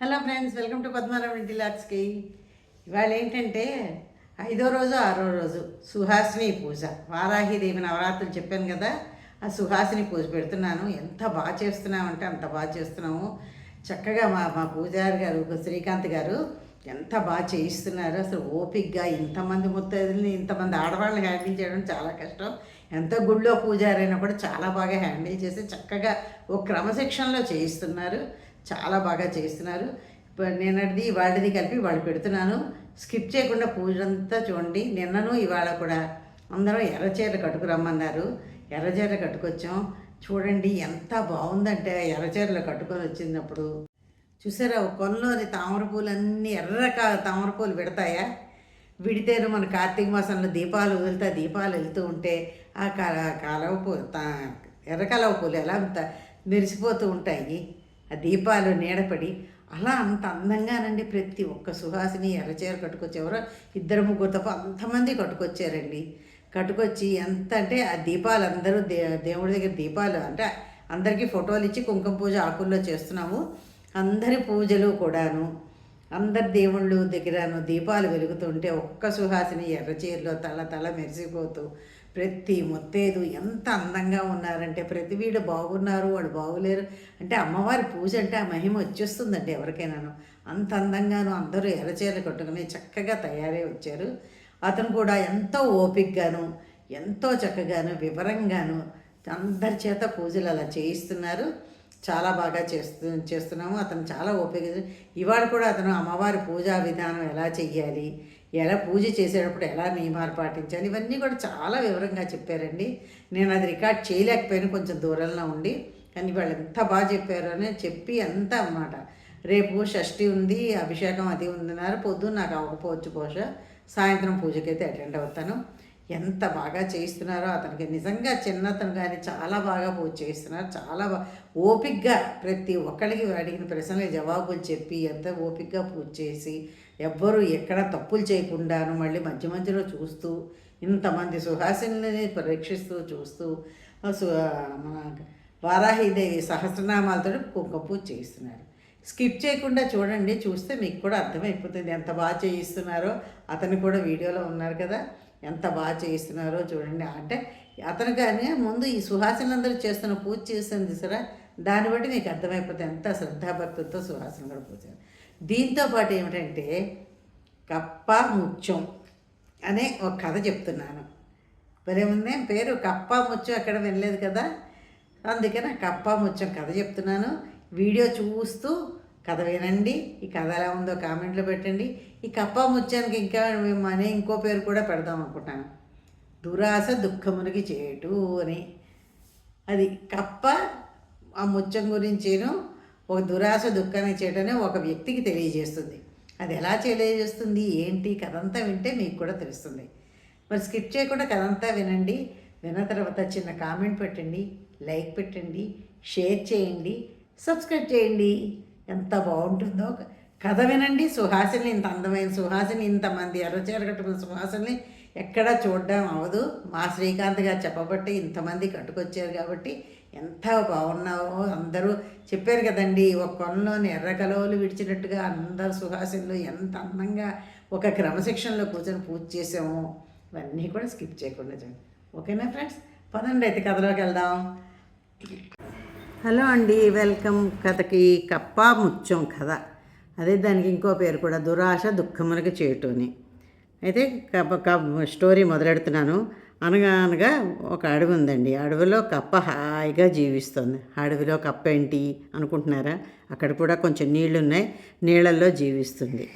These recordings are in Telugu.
Hello friends welcome to Padmarao డిలాక్స్కి ఇవాళ ఏంటంటే ఐదో రోజు ఆరో రోజు సుహాసిని పూజ. వారాహిదేవి నవరాత్రులు చెప్పాను కదా ఆ సుహాసిని పూజ పెడుతున్నాను. ఎంత బాగా చేస్తున్నామంటే అంత బాగా చేస్తున్నాము చక్కగా మా మా పూజారి గారు శ్రీకాంత్ గారు ఎంత బాగా చేయిస్తున్నారు. అసలు ఓపిక్గా ఇంతమంది ముత్తైదుల్ని ఇంతమంది ఆడవాళ్ళని హ్యాండిల్ చేయడం చాలా కష్టం. ఎంత గుళ్ళో పూజారైనా కూడా చాలా బాగా హ్యాండిల్ చేసి చక్కగా ఓ క్రమశిక్షణలో చేయిస్తున్నారు. చాలా బాగా చేస్తున్నారు. నిన్నటిది వాళ్ళది కలిపి వాళ్ళు పెడుతున్నాను. స్కిప్ చేయకుండా పూజ అంతా చూడండి. నిన్నను ఇవాళ కూడా అందరం ఎర్రచీర కట్టుకురమ్మన్నారు. ఎర్రచీర కట్టుకొచ్చాం. చూడండి ఎంత బాగుందంటే ఎర్రచీరలు కట్టుకొని వచ్చినప్పుడు. చూసారా ఒక కొనలోని తామర పూలన్నీ ఎర్ర తామర పూలు పెడతాయా? విడితేను మన కార్తీక మాసంలో దీపాలు వదులుతా దీపాలు వెళ్తూ ఉంటే ఆ కాల కాలవ పూలు తా- ఎర్ర కలవ పూలు ఎలా అంత మెరిసిపోతూ ఉంటాయి. ఆ దీపాలు నీడపడి అలా అంత అందంగానండి ప్రతి ఒక్క సుహాసిని ఎర్రచీర కట్టుకొచ్చేవారు ఇద్దరు ముగ్గురు తప్ప అంతమంది కట్టుకొచ్చారండి. కట్టుకొచ్చి ఎంత అంటే ఆ దీపాలు అందరూ దే దేవుడి దగ్గర దీపాలు అంటే అందరికీ ఫోటోలు ఇచ్చి కుంకుమ పూజ ఆకుల్లో చేస్తున్నాము. అందరి పూజలు కూడాను అందరి దేవుళ్ళు దగ్గరను దీపాలు వెలుగుతుంటే ఒక్క సుహాసిని ఎర్రచీరలో తల తల మెరిసిపోతూ ప్రతి ముత్తేదు ఎంత అందంగా ఉన్నారంటే ప్రతి వీడు బాగున్నారు వాడు బాగులేరు. అంటే అమ్మవారి పూజ అంటే ఆ మహిమ వచ్చేస్తుందండి ఎవరికైనాను. అంత అందంగాను అందరూ ఎర్రచీరలు కట్టుకుని చక్కగా తయారై వచ్చారు. అతను కూడా ఎంతో ఓపికగాను ఎంతో చక్కగాను వివరంగాను అందరి చేత పూజలు అలా చేయిస్తున్నారు. చాలా బాగా చేస్తు చేస్తున్నాము. అతను చాలా ఓపిక ఇవాళ కూడా అతను అమ్మవారి పూజా విధానం ఎలా చెయ్యాలి ఎలా పూజ చేసేటప్పుడు ఎలా నియమాలు పాటించాలి ఇవన్నీ కూడా చాలా వివరంగా చెప్పారండి. నేను అది రికార్డ్ చేయలేకపోయాను కొంచెం దూరంలో ఉండి. కానీ వాళ్ళు ఎంత బాగా చెప్పారు అని చెప్పి అంత అన్నమాట. రేపు షష్ఠి ఉంది అభిషేకం అది ఉందన్నారు పొద్దున్న నాకు అవ్వకపోవచ్చు బహుశా. సాయంత్రం పూజకైతే అటెండ్ అవుతాను. ఎంత బాగా చేయిస్తున్నారో అతనికి నిజంగా చిన్నతను కానీ చాలా బాగా పూజ చేస్తున్నారు చాలా బా ఓపిక్గా ప్రతి ఒక్కరికి అడిగిన ప్రశ్నలకి జవాబులు చెప్పి ఎంత ఓపిక్గా పూజ చేసి ఎవ్వరూ ఎక్కడ తప్పులు చేయకుండాను మళ్ళీ మధ్య మధ్యలో చూస్తూ ఇంతమంది సుహాసిని పరీక్షిస్తూ చూస్తూ సు మన వారాహిదేవి సహస్రనామాలతో కుంకుమ పూజ చేయిస్తున్నారు. స్కిప్ చేయకుండా చూడండి చూస్తే మీకు కూడా అర్థమైపోతుంది ఎంత బాగా చేయిస్తున్నారో. అతను కూడా వీడియోలో ఉన్నారు కదా ఎంత బాగా చేయిస్తున్నారో చూడండి. అంటే అతను కానీ ముందు ఈ సుహాసినందరూ చేస్తున్న పూజ చేస్తుంది సరే దాన్ని బట్టి మీకు అర్థమైపోతుంది ఎంత శ్రద్ధాభక్తులతో సుహాసనం కూడా పూజ దీంతో పాటు ఏమిటంటే కప్ప ముత్యం అనే ఒక కథ చెప్తున్నాను. మరేముంది పేరు కప్ప ముత్యం ఎక్కడ వినలేదు కదా? అందుకని కప్ప ముత్యం కథ చెప్తున్నాను. వీడియో చూస్తూ కథ వినండి. ఈ కథ ఎలా ఉందో కామెంట్లో పెట్టండి. ఈ కప్ప ముత్యానికి ఇంకా మేము అనే ఇంకో పేరు కూడా పెడదాం అనుకుంటాను దురాశ దుఃఖమునికి చేటు అని. అది కప్ప ఆ ముత్యం గురించేను ఒక దురాశ దుఃఖాన్ని చేయటనే ఒక వ్యక్తికి తెలియజేస్తుంది. అది ఎలా తెలియజేస్తుంది? ఏంటి? కథంతా వింటే మీకు కూడా తెలుస్తుంది. మరి స్కిప్ చేయకుండా కథంతా వినండి. విన్న తర్వాత చిన్న కామెంట్ పెట్టండి లైక్ పెట్టండి షేర్ చేయండి సబ్స్క్రైబ్ చేయండి. ఎంత బాగుంటుందో. కథ వినండి. సుహాసిని ఇంత అందమైన సుహాసిని ఇంతమంది ఎర్రచీర కట్టుకున్న సుహాసిని ఎక్కడా చూడడం అవదు మా శ్రీకాంత్ గారు చెప్పబట్టి ఇంతమంది కట్టుకొచ్చారు కాబట్టి ఎంత బాగున్నావో అందరూ చెప్పారు కదండి ఒక కొనలోని ఎర్ర కలవలు విడిచినట్టుగా అందరు సుహాసినులు ఎంత అందంగా ఒక క్రమశిక్షణలో కూర్చొని పూజ చేసాము ఇవన్నీ కూడా స్కిప్ చేయకుండా చూడండి. ఓకేనా ఫ్రెండ్స్? పదండి అయితే కథలోకి వెళ్దాం. హలో అండి వెల్కమ్ కథకి కప్ప ముత్యం కథ. అదే దానికి ఇంకో పేరు కూడా దురాశ దుఃఖములకు చేటుని. అయితే కప్ప కప్ప స్టోరీ మొదలెడుతున్నాను. అనగా అనగా ఒక అడవి ఉందండి. అడవిలో కప్ప హాయిగా జీవిస్తుంది. అడవిలో కప్ప ఏంటి అనుకుంటున్నారా? అక్కడ కూడా కొంచెం నీళ్ళు ఉన్నాయి నీళ్ళల్లో జీవిస్తుంది.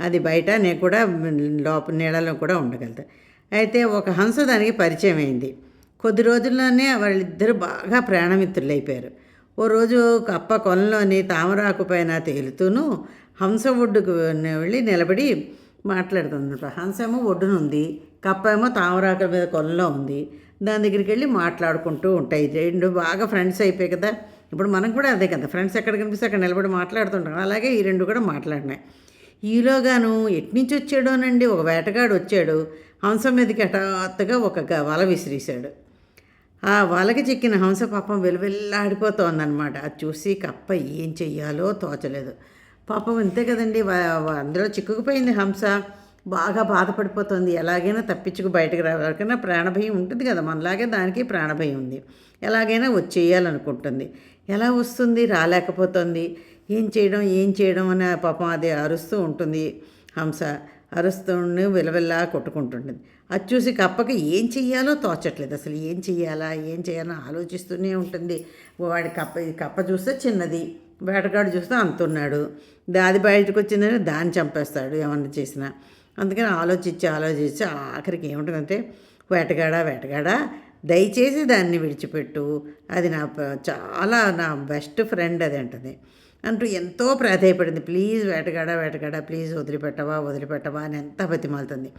అది బయట నేను కూడా లోపల నీళ్ళలో కూడా ఉండగలుగుతా. అయితే ఒక హంస దానికి పరిచయం అయింది. కొద్ది రోజుల్లోనే వాళ్ళిద్దరు బాగా ప్రాణమిత్రులు అయిపోయారు ఓ రోజు కప్ప కొలంలోని తామరాకు పైన తేలుతూను హంస ఒడ్డుకు వెళ్ళి నిలబడి మాట్లాడుతుంది హంసము ఒడ్డునుంది. కప్ప ఏమో తామరాకుల మీద కొలంలో ఉంది. దాని దగ్గరికి వెళ్ళి మాట్లాడుకుంటూ ఉంటాయి. రెండు బాగా ఫ్రెండ్స్ అయిపోయాయి కదా. ఇప్పుడు మనం కూడా అదే కదా. ఫ్రెండ్స్ ఎక్కడ కనిపిస్తే అక్కడ నిలబడి మాట్లాడుతుంటాం. అలాగే ఈ రెండు కూడా మాట్లాడినాయి. ఈలోగాను ఎట్నుంచి వచ్చాడోనండి? ఒక వేటగాడు వచ్చాడు. హంస మీదకి హఠాత్తుగా ఒక గ- వల విసిరేశాడు. ఆ వలకి చిక్కిన హంస పాపం వెలువెల్లాడిపోతోందనమాట అది చూసి కప్ప ఏం చెయ్యాలో తోచలేదు. పాపం అంతే కదండి. అందులో చిక్కుకుపోయింది హంస. బాగా బాధపడిపోతుంది. ఎలాగైనా తప్పించుకు బయటకు రావాలకన్నా ప్రాణభయం ఉంటుంది కదా. మనలాగే దానికి ప్రాణభయం ఉంది. ఎలాగైనా వచ్చేయాలనుకుంటుంది ఎలా వస్తుంది? రాలేకపోతుంది. ఏం చేయడం? ఏం చేయడం అని పాపం అది అరుస్తూ ఉంటుంది. హంస అరుస్తూ విలవిల్లా కొట్టుకుంటుంటుంది. అది చూసి కప్పకి ఏం చెయ్యాలో తోచట్లేదు. అసలు ఏం చెయ్యాలా? ఏం చేయాలో ఆలోచిస్తూనే ఉంటుంది. వాడి కప్ప కప్ప చూస్తే చిన్నది. వేటగాడు చూస్తే అంతున్నాడు. దాది బయటకు వచ్చిందని దాన్ని చంపేస్తాడు. ఏమన్నా చేసినా. అందుకని ఆలోచించి ఆలోచించి ఆఖరికి ఏముంటుందంటే వేటగాడా వేటగాడా దయచేసి దాన్ని విడిచిపెట్టు. అది నా చాలా నా బెస్ట్ ఫ్రెండ్ అది అంటుంది. అంటూ ఎంతో ప్రాధాయపడింది. ప్లీజ్ వేటగాడా వేటగాడా ప్లీజ్ వదిలిపెట్టవా వదిలిపెట్టవా అని ఎంత బతిమాలుతుంది.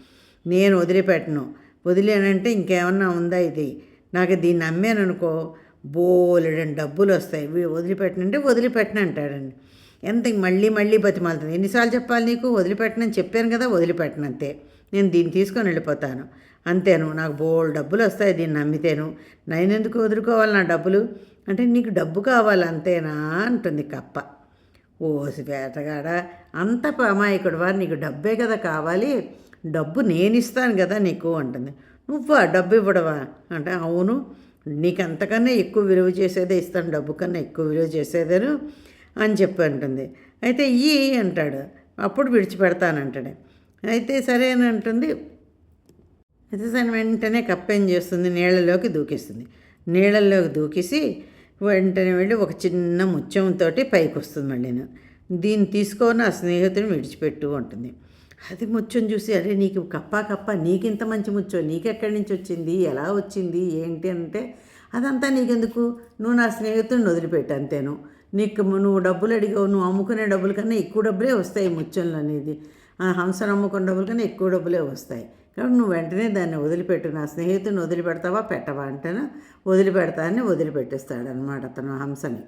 నేను వదిలిపెట్టను. వదిలేనంటే ఇంకేమన్నా ఉందా ఇది? నాకు దీన్ని అమ్మాననుకో బోలెడని డబ్బులు వస్తాయి వదిలిపెట్టనంటే వదిలిపెట్టను అంటాడండి ఎంత మళ్ళీ మళ్ళీ బతిమాలుతుంది. ఎన్నిసార్లు చెప్పాలి నీకు? వదిలిపెట్టనని చెప్పాను కదా వదిలిపెట్టనంతే నేను దీన్ని తీసుకొని వెళ్ళిపోతాను. అంతేను నాకు బోల్ డబ్బులు వస్తాయి దీన్ని నమ్మితేను. నేను ఎందుకు వదులుకోవాలి నా డబ్బులు? అంటే నీకు డబ్బు కావాలి అంతేనా? అంటుంది కప్ప. ఓసి వేటగాడ అంత అమాయకుడు వారు నీకు డబ్బే కదా కావాలి. డబ్బు నేను ఇస్తాను కదా నీకు అంటుంది. నువ్వా డబ్బు ఇవ్వడవా అంటే అవును నీకు అంతకన్నా ఎక్కువ విలువ చేసేదే ఇస్తాను డబ్బు కన్నా ఎక్కువ విలువ చేసేదేను. అని చెప్పి అంటుంది. అయితే ఈ అంటాడు అప్పుడు విడిచిపెడతానంటాడు. అయితే సరే అని అంటుంది. అయితే సరే వెంటనే కప్ప ఏం చేస్తుంది? నీళ్ళలోకి దూకిస్తుంది. నీళ్ళల్లోకి దూకేసి వెంటనే వెళ్ళి ఒక చిన్న ముత్యంతో పైకి వస్తుంది మళ్ళీ. దీన్ని తీసుకొని ఆ స్నేహితుడిని విడిచిపెట్టు ఉంటుంది అది ముత్యం చూసి అరే నీకు కప్ప కప్ప నీకింత మంచి ముత్యం నీకెక్కడి నుంచి వచ్చింది? ఎలా వచ్చింది? ఏంటి? అంటే అదంతా నీకెందుకు? నువ్వు నా స్నేహితుడిని వదిలిపెట్టు అంతేను. నీకు నువ్వు డబ్బులు అడిగావు నువ్వు అమ్ముకునే డబ్బుల కన్నా ఎక్కువ డబ్బులే వస్తాయి ముచ్చంలు అనేది. ఆ హంసను అమ్ముకున్న డబ్బుల కన్నా ఎక్కువ డబ్బులే వస్తాయి. కాబట్టి నువ్వు వెంటనే దాన్ని వదిలిపెట్టు నా స్నేహితుని వదిలిపెడతావా పెట్టవా అంటేనా? వదిలిపెడతానని వదిలిపెట్టేస్తాడనమాట అతను హంసని.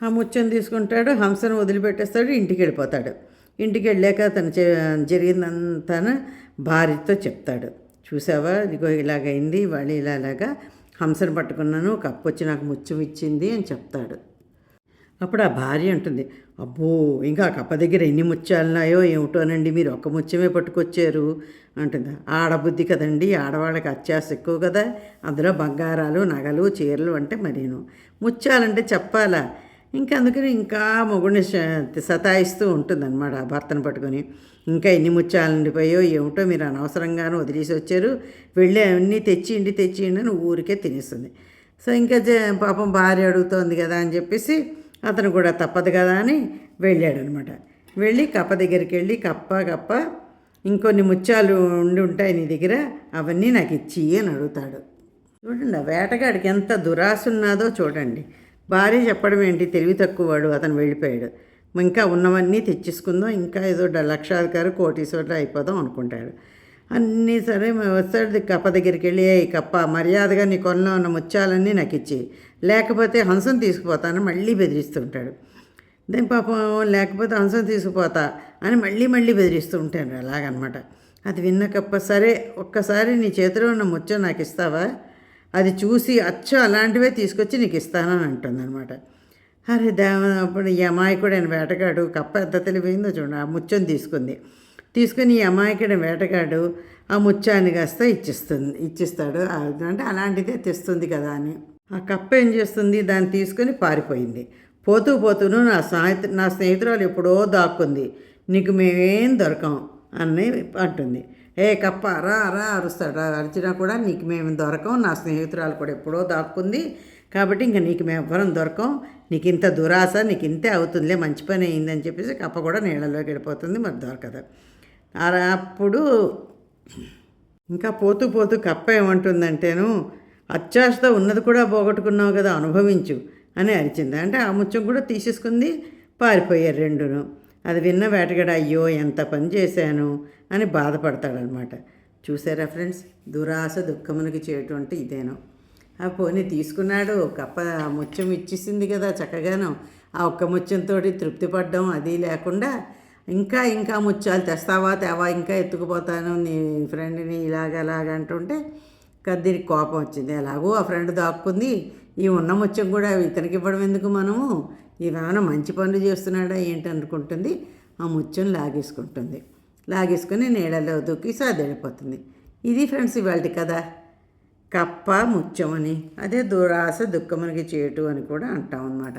ఆ ముచ్చని తీసుకుంటాడు హంసను వదిలిపెట్టేస్తాడు ఇంటికి వెళ్ళిపోతాడు. ఇంటికి వెళ్ళాక అతను జరిగిందంతా భార్యతో చెప్తాడు. చూసావా? ఇదిగో ఇలాగైంది వాళ్ళు ఇలాగా హంసను పట్టుకున్నాను కప్పు వచ్చి నాకు ముచ్చం ఇచ్చింది అని చెప్తాడు. అప్పుడు ఆ భార్య అంటుంది అబ్బో ఇంకా కప్ప దగ్గర ఎన్ని ముత్యాలున్నాయో ఏమిటోనండి మీరు ఒక్క ముత్యమే పట్టుకొచ్చారు అంటుంది. ఆడబుద్ధి కదండి ఆడవాళ్ళకి అత్యాస ఎక్కువ కదా అందులో బంగారాలు నగలు చీరలు అంటే మరీను. ముత్యాలంటే చెప్పాలా? ఇంకా అందుకని ఇంకా మొగుడిని సతాయిస్తూ ఉంటుందన్నమాట ఆ భర్తను పట్టుకొని. ఇంకా ఎన్ని ముత్యాలు ఉండిపోయో ఏమిటో మీరు అనవసరంగానూ వదిలేసి వచ్చారు. వెళ్ళి అన్నీ తెచ్చియండి తెచ్చియండి అని ఊరికే తినేస్తుంది. సో ఇంకా జ- పాపం భార్య అడుగుతోంది కదా అని చెప్పేసి అతను కూడా తప్పదు కదా అని వెళ్ళాడనమాట. వెళ్ళి కప్ప దగ్గరికి వెళ్ళి కప్ప కప్ప ఇంకొన్ని ముత్యాలు ఉండి ఉంటాయి నీ దగ్గర అవన్నీ నాకు ఇచ్చి అని అడుగుతాడు. చూడండి ఆ వేటగాడికి ఎంత దురాశ చూడండి. భార్య చెప్పడం ఏంటి? తెలివి తక్కువ వాడు అతను వెళ్ళిపోయాడు. ఇంకా ఉన్నవన్నీ తెచ్చేసుకుందాం ఇంకా ఏదో డ- లక్షాధికారి కోటీశ్వరుడు అయిపోదాం అనుకుంటాడు. అన్నీ సరే వస్తాడు కప్ప దగ్గరికి వెళ్ళి ఏ కప్ప మర్యాదగా నీ కొనలో ఉన్న ముత్యాలన్నీ నాకు ఇచ్చి లేకపోతే హంసం తీసుకుపోతాను మళ్ళీ బెదిరిస్తుంటాడు దాని పాపం లేకపోతే హంసం తీసుకుపోతా అని మళ్ళీ మళ్ళీ బెదిరిస్తూ ఉంటాను అలాగనమాట. అది విన్నకప్ప సరే ఒక్కసారి నీ చేతిలో ఉన్న ముచ్చం నాకు ఇస్తావా? అది చూసి అచ్చ అలాంటివే తీసుకొచ్చి నీకు ఇస్తానని అంటుంది అనమాట అరే దేవ అప్పుడు ఈ అమాయకుడైన వేటగాడు కప్ప ఎంత తెలిపోయిందో చూడండి ఆ ముచ్చం తీసుకుంది. తీసుకుని ఈ అమాయకుడైన వేటగాడు ఆ ముచ్చాన్ని కాస్త ఇచ్చిస్తుంది ఇచ్చిస్తాడు. అంటే అలాంటిదే తెస్తుంది కదా అని. ఆ కప్ప ఏం చేస్తుంది? దాన్ని తీసుకొని పారిపోయింది. పోతూ పోతూను నా స్నేహితు నా స్నేహితురాలు ఎప్పుడో దాక్కుంది. నీకు మేమేం దొరకం అని అంటుంది. ఏ కప్ప రా రా అరుస్తాడు. అరిచినా కూడా నీకు మేము దొరకం. నా స్నేహితురాలు కూడా ఎప్పుడో దాక్కుంది. కాబట్టి ఇంకా నీకు మేము ఎవ్వరం దొరకం. నీకు ఇంత దురాశ నీకు ఇంతే అవుతుందిలే మంచి పని అయిందని చెప్పేసి కప్ప కూడా నీళ్ళలోకి వెళ్ళిపోతుంది. మరి దొరకదు. అప్పుడు ఇంకా పోతూ పోతూ కప్ప ఏమంటుందంటేను అత్యాశతో ఉన్నది కూడా పోగొట్టుకున్నావు కదా అనుభవించు అని అరిచింది. అంటే ఆ ముత్యం కూడా తీసేసుకుంది పారిపోయారు రెండును. అది విన్న వేటగాడు అయ్యో ఎంత పని చేశాను అని బాధపడతాడనమాట చూసారా ఫ్రెండ్స్ దురాశ దుఃఖమునికి చేయటం అంటే ఇదేను. ఆ పోనీ తీసుకున్నాడు కప్ప ముచ్చం ముత్యం ఇచ్చేసింది కదా చక్కగాను. ఆ ఒక్క ముత్యంతో తృప్తి పడ్డం అది లేకుండా ఇంకా ఇంకా ముత్యాలు తెస్తావా తేవా ఇంకా ఎత్తుకుపోతాను నీ ఫ్రెండ్ని ఇలాగ అలాగ అంటుంటే కద్దీనికి కోపం వచ్చింది. ఎలాగో ఆ ఫ్రెండ్ దాక్కుంది. ఈ ఉన్న ముచ్చం కూడా ఇతనికి ఇవ్వడం ఎందుకు మనము? ఇవేమైనా మంచి పనులు చేస్తున్నాడా ఏంటి అనుకుంటుంది. ఆ ముచ్చం లాగేసుకుంటుంది. లాగేసుకుని నీళ్ళలో దూకి సాదడిపోతుంది ఇది ఫ్రెండ్స్ ఇవాళ కదా కప్ప ముచ్చమని అదే దురాశ దుఃఖమునికి చేటు అని కూడా అంటాం అన్నమాట.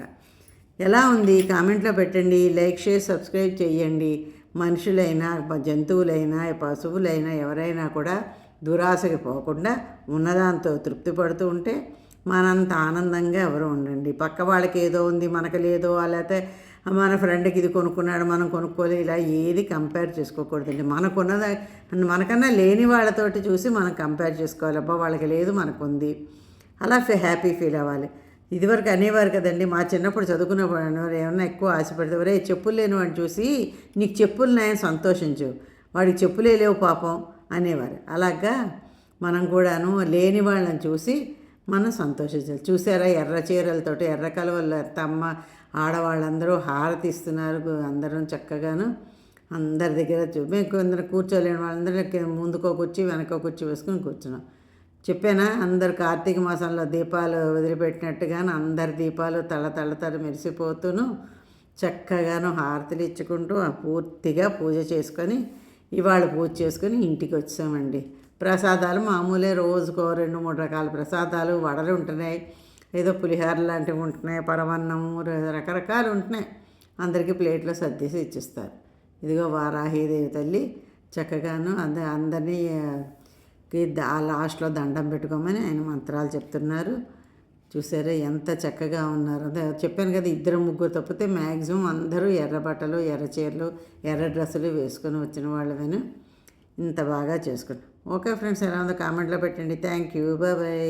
ఎలా ఉంది? కామెంట్లో పెట్టండి. లైక్ షేర్ సబ్స్క్రైబ్ చేయండి. మనుషులైనా జంతువులైనా పశువులైనా ఎవరైనా కూడా దురాశకి పోకుండా ఉన్నదాంతో తృప్తి పడుతూ ఉంటే మనంత ఆనందంగా ఎవరు ఉండండి. పక్క వాళ్ళకి ఏదో ఉంది మనకు లేదో లేకపోతే మన ఫ్రెండ్కి ఇది కొనుక్కున్నాడు మనం కొనుక్కోలే ఇలా ఏది కంపేర్ చేసుకోకూడదండి. మనకున్నది మనకన్నా లేని వాళ్ళతోటి చూసి మనం కంపేర్ చేసుకోవాలి. అబ్బా వాళ్ళకి లేదు మనకు ఉంది అలా ఫీ- హ్యాపీ ఫీల్ అవ్వాలి. ఇదివరకు అనేవారు కదండి మా చిన్నప్పుడు చదువుకున్నప్పుడు అనేవారు ఏమన్నా ఎక్కువ ఆశపడితే ఒరే చెప్పులు లేని వాడిని చూసి నీకు చెప్పులు నాయని సంతోషించు. వాడికి చెప్పులే లేవు పాపం. అనేవారు. అలాగా మనం కూడాను లేని వాళ్ళని చూసి మనం సంతోషించాలి. చూసారా? ఎర్ర చీరలతోటి ఎర్ర కలవలు తమ్మ ఆడవాళ్ళందరూ హారతి ఇస్తున్నారు అందరం చక్కగాను అందరి దగ్గర మేము కొందరు కూర్చోలేని వాళ్ళందరూ ముందుకో కూర్చి వెనకో కూర్చి వేసుకొని కూర్చున్నాం. చెప్పానా? అందరు కార్తీక మాసంలో దీపాలు వదిలిపెట్టినట్టుగాను అందరి దీపాలు తల తల తల మెరిసిపోతూను. చక్కగాను హారతులు ఇచ్చుకుంటూ పూర్తిగా పూజ చేసుకొని ఇవాళ పూజ చేసుకుని ఇంటికి వచ్చామండి. ప్రసాదాలు మామూలే రోజుకో రెండు మూడు రకాల ప్రసాదాలు వడలు ఉంటున్నాయి. ఏదో పులిహోర లాంటివి ఉంటున్నాయి పరమన్నము రకరకాలు ఉంటున్నాయి. అందరికీ ప్లేట్లో సర్దేసి ఇచ్చిస్తారు. ఇదిగో వారాహీదేవి తల్లి చక్కగాను అంద అందరినీ ఆ లాస్ట్లో దండం పెట్టుకోమని ఆయన మంత్రాలు చెప్తున్నారు. చూసారా ఎంత చక్కగా ఉన్నారు. చెప్పాను కదా ఇద్దరు ముగ్గురు తప్పితే మ్యాక్సిమం అందరూ ఎర్ర బట్టలు ఎర్ర చీరలు ఎర్ర డ్రెస్సులు వేసుకొని వచ్చిన వాళ్ళమేను? ఇంత బాగా చేసుకుని ఓకే ఫ్రెండ్స్ ఎలా ఉందో కామెంట్లో పెట్టండి. Thank you. బాయ్.